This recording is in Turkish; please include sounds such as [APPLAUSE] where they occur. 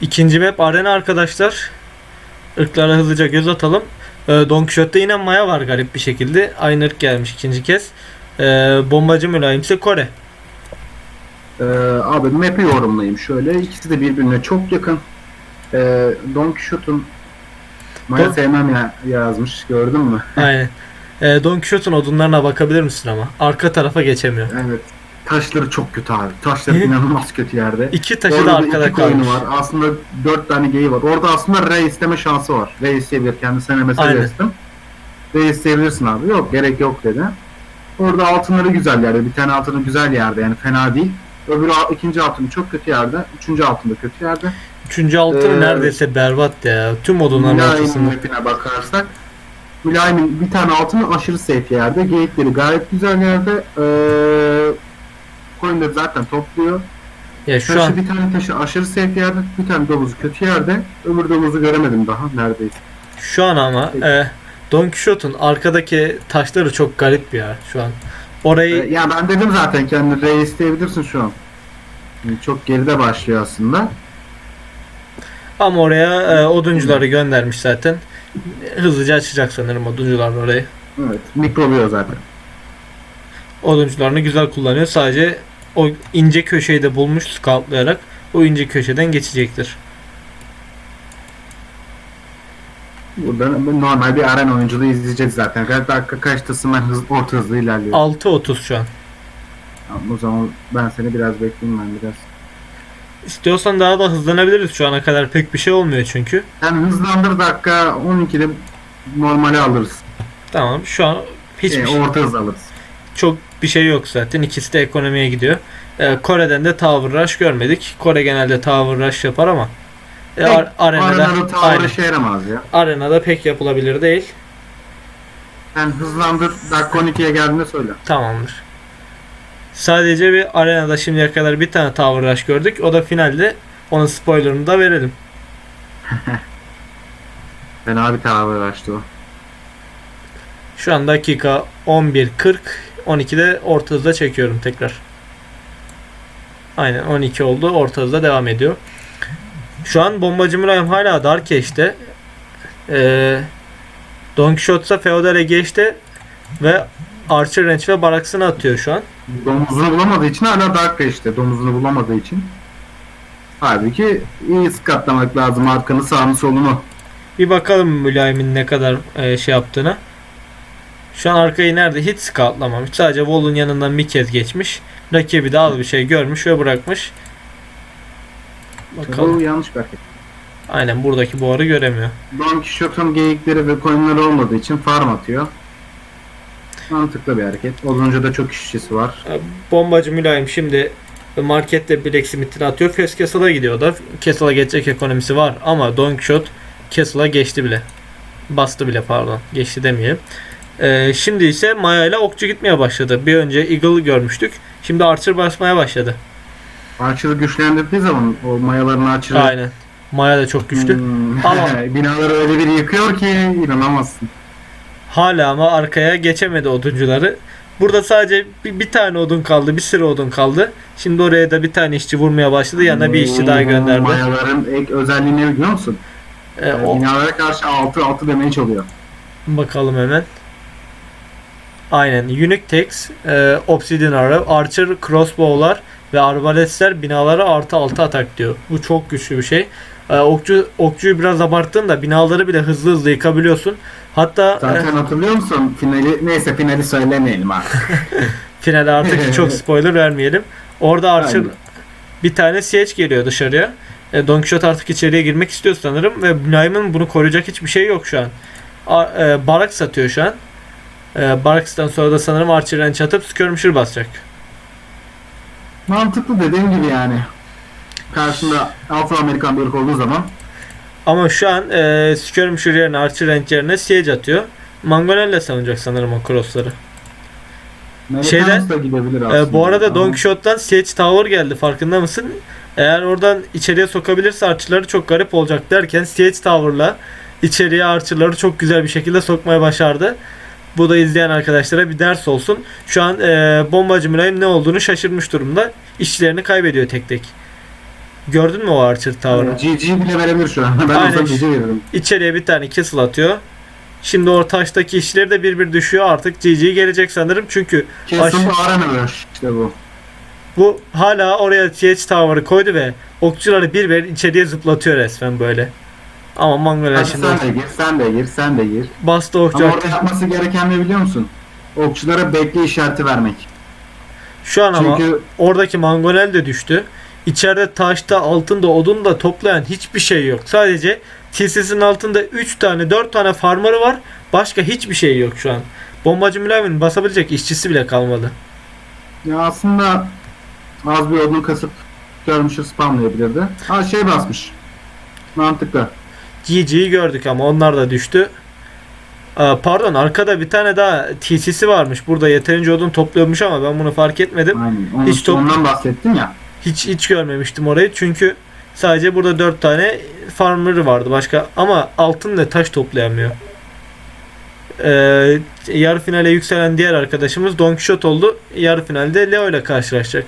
İkinci map arena arkadaşlar. Irklara hızlıca göz atalım. Ee, Don Quixote'da yine Maya var garip bir şekilde. Aynı ırk gelmiş ikinci kez. Ee, bombacı mülayim ise Kore. Ee, abi map'i yorumlayayım şöyle. İkisi de birbirine çok yakın. Ee, Don Quixote'un Maya Don- sevmem ya, yazmış gördün mü? Aynen. Ee, Don Quixote'un odunlarına bakabilir misin ama? Arka tarafa geçemiyor. Evet. Taşları çok kötü abi. Taşları inanılmaz kötü yerde. İki taşı Orada da da arkada iki koyunu kalmış. var. Aslında dört tane geyi var. Orada aslında Ray isteme şansı var. Ray isteyebilir. Kendisine mesaj Aynen. Ray isteyebilirsin abi. Yok gerek yok dedi. Orada altınları güzel yerde. Bir tane altını güzel yerde yani fena değil. Öbürü al- ikinci altını çok kötü yerde. Üçüncü altın da kötü yerde. Üçüncü altın Ee, neredeyse berbat ya. Tüm odunların Mülayim'in ortasında. mapine bakarsak Mülayim'in bir tane altını aşırı safe yerde. Geyikleri gayet güzel yerde. Ee, coinleri zaten topluyor. Ya şu Taşı an bir tane taşı aşırı safe yerde. Bir tane domuzu kötü yerde. Öbür domuzu göremedim daha neredeyse. şu an ama e, Don Quixote'un arkadaki taşları çok garip ya şu an. Orayı Ee, ya ben dedim zaten kendi Ray isteyebilirsin şu an. Yani Çok geride başlıyor aslında. ama oraya e, oduncuları göndermiş zaten. Hızlıca açacak sanırım oduncular orayı. Evet. Mikroluyor zaten. Oduncularını güzel kullanıyor. Sadece o ince köşeyi de bulmuş scoutlayarak o ince köşeden geçecektir. Burada normal bir arena oyunculuğu izleyeceğiz zaten. Kaç dakika kaç tısım ben hız, orta hızlı ilerliyorum. 6.30 şu an. Tamam, o zaman ben seni biraz bekleyeyim ben biraz. İstiyorsan daha da hızlanabiliriz şu ana kadar pek bir şey olmuyor çünkü. Yani hızlandır dakika 12'de normali alırız. Tamam şu an hiçbir Ee, şey, orta hız alırız. çok bir şey yok zaten. İkisi de ekonomiye gidiyor. Ee, Kore'den de Tower Rush görmedik. Kore genelde Tower Rush yapar ama e, ar- arenada, Arenada işe yaramaz ya. arenada pek yapılabilir değil. Sen hızlandır dakika 12'ye geldiğinde söyle. Tamamdır. Sadece bir arenada şimdiye kadar bir tane Tower Rush gördük. O da finalde. Onun spoilerını da verelim. [LAUGHS] Fena bir tavır açtı o. Şu an dakika 11.40 12'de orta hızda çekiyorum tekrar. Aynen 12 oldu. Orta hızda devam ediyor. Şu an bombacı mülayim hala Dark Age'de. Ee, Don Quixote'sa Feodal'e geçti ve Archer Range ve Baraksını atıyor şu an. Domuzunu bulamadığı için hala dakika işte. Domuzunu bulamadığı için. Halbuki iyi skatlamak lazım arkanı sağını solunu. Bir bakalım mülayimin ne kadar e, şey yaptığına. Şu an arkayı nerede hiç scoutlamamış. Sadece Wall'un yanından bir kez geçmiş. Rakibi de az bir şey görmüş ve bırakmış. Bakalım. Bu yanlış bir hareket. Aynen buradaki buharı göremiyor. Don Quixote'un geyikleri ve coinleri olmadığı için farm atıyor. Mantıklı bir hareket. Oduncu da çok işçisi var. E, Bombacı mülayim şimdi markette Blacksmith'ini atıyor. First Castle'a gidiyor da. Castle'a geçecek ekonomisi var ama Don Quixote Castle'a geçti bile. Bastı bile pardon. Geçti demeyelim. E, şimdi ise Maya ile okçu gitmeye başladı. Bir önce Eagle görmüştük. Şimdi Archer basmaya başladı. Archer'ı güçlendirdiği zaman o mayaların Archer'ı Aynen. Maya da çok güçlü. Hmm. Ama- [LAUGHS] Binaları öyle bir yıkıyor ki inanamazsın. Hala ama arkaya geçemedi oduncuları. Burada sadece bir, bir tane odun kaldı. Bir sıra odun kaldı. Şimdi oraya da bir tane işçi vurmaya başladı. Yanına bir işçi daha Hmm, gönderdi. Mayaların ek özelliği ne biliyor musun? E, o, Binalara karşı 6 6 damage oluyor. bakalım hemen. Aynen. Unique Text, e, Obsidian Arrow, Archer, Crossbow'lar ve Arbaletler binalara artı 6 atak diyor. Bu çok güçlü bir şey. E, okçu Okçuyu biraz abarttın da binaları bile hızlı hızlı yıkabiliyorsun. Hatta e, Zaten hatırlıyor musun? Finali neyse finali söylemeyelim artık. [LAUGHS] finale artık çok spoiler vermeyelim. Orada Archer Aynen. bir tane siege geliyor dışarıya. E, Don Quixote artık içeriye girmek istiyor sanırım ve Mülayim'in bunu koruyacak hiçbir şey yok şu an. A, e, Barak satıyor şu an. E, Baraks'tan sonra da sanırım Archer Ranch atıp Skirmisher basacak. Mantıklı dediğim gibi yani. Karşında Afro-Amerikan bir ırk olduğu zaman Ama şu an e, Skirmisher yerine Archer Ranch yerine siege atıyor. Mangonella savunacak sanırım o crossları. Şeyden- Amerikanus da gidebilir aslında. E, bu arada Don Ama Quixote'dan Siege Tower geldi farkında mısın? Eğer oradan içeriye sokabilirse archerları çok garip olacak derken Siege Tower'la içeriye archerları çok güzel bir şekilde sokmaya başardı. Bu da izleyen arkadaşlara bir ders olsun. Şu an e, bombacı mülayim ne olduğunu şaşırmış durumda. İşçilerini kaybediyor tek tek. Gördün mü o Archer Tower'ı? GG bile verebilir şu an. Ben Aynen. GG veririm. İçeriye bir tane castle atıyor. Şimdi o taştaki işleri de bir bir düşüyor artık GG gelecek sanırım çünkü Kesin Aş- bağıramıyor. İşte bu. bu hala oraya TH Tower'ı koydu ve okçuları bir bir içeriye zıplatıyor resmen böyle. Ama Mangoler Hadi şimdi sen de gir, sen de gir, sen de gir. bastı Ama orada yapması gereken ne biliyor musun? Okçulara bekle işareti vermek. Şu an ama Çünkü oradaki Mangolel de düştü. İçeride taşta, altında, odun da toplayan hiçbir şey yok. Sadece TC'sin altında 3 tane, 4 tane farmerı var. Başka hiçbir şey yok şu an. Bombacı Mülayim'in basabilecek işçisi bile kalmadı. ya aslında az bir odun kasıp görmüşü spamlayabilirdi. Ha şey basmış. Mantıklı. GG'yi gördük ama onlar da düştü. Aa, pardon arkada bir tane daha TC'si varmış. Burada yeterince odun topluyormuş ama ben bunu fark etmedim. Aynen. Hiç top- ondan bahsettim ya. Hiç hiç görmemiştim orayı çünkü sadece burada 4 tane farmer vardı başka ama altın ve taş toplayamıyor. Ee, yarı finale yükselen diğer arkadaşımız Don Quixote oldu. Yarı finalde Leo ile karşılaşacak.